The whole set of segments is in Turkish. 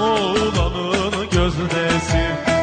Oğlanın gözdesi.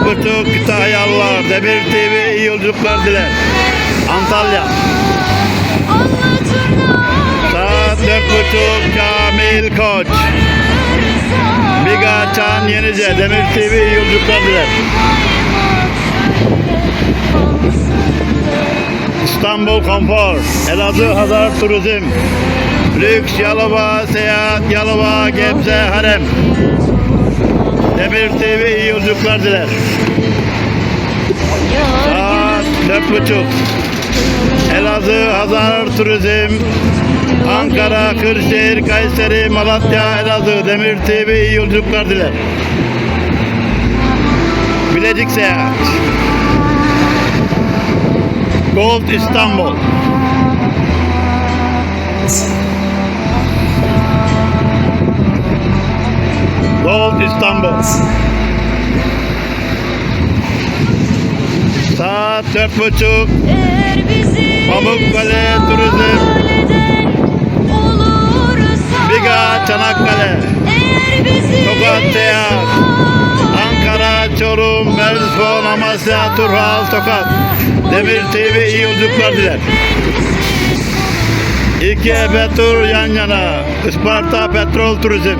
Buçuk Kütahyalılar Demir TV iyi yolculuklar diler. Antalya. Saat dört buçuk Kamil Koç. Biga Çan Yenice Demir TV iyi yolculuklar diler. İstanbul Konfor. Elazığ Hazar Turizm. Lüks Yalova Seyahat Yalova Gebze Harem. Demir TV iyi yolculuklar diler. Saat dört buçuk. Elazığ Hazar Turizm. Ankara, Kırşehir, Kayseri, Malatya, Elazığ, Demir TV iyi yolculuklar diler. Bilecik Seyahat. Gold İstanbul. Gold İstanbul. Saat dört buçuk. Pamukkale Turizm. Biga Çanakkale. Tokat Seyahat. Ankara, Çorum, Mersin, Amasya, Turhal, Tokat. Demir TV iyi yolculuklar diler. İki ebe tur yan yana. Isparta Petrol Turizm.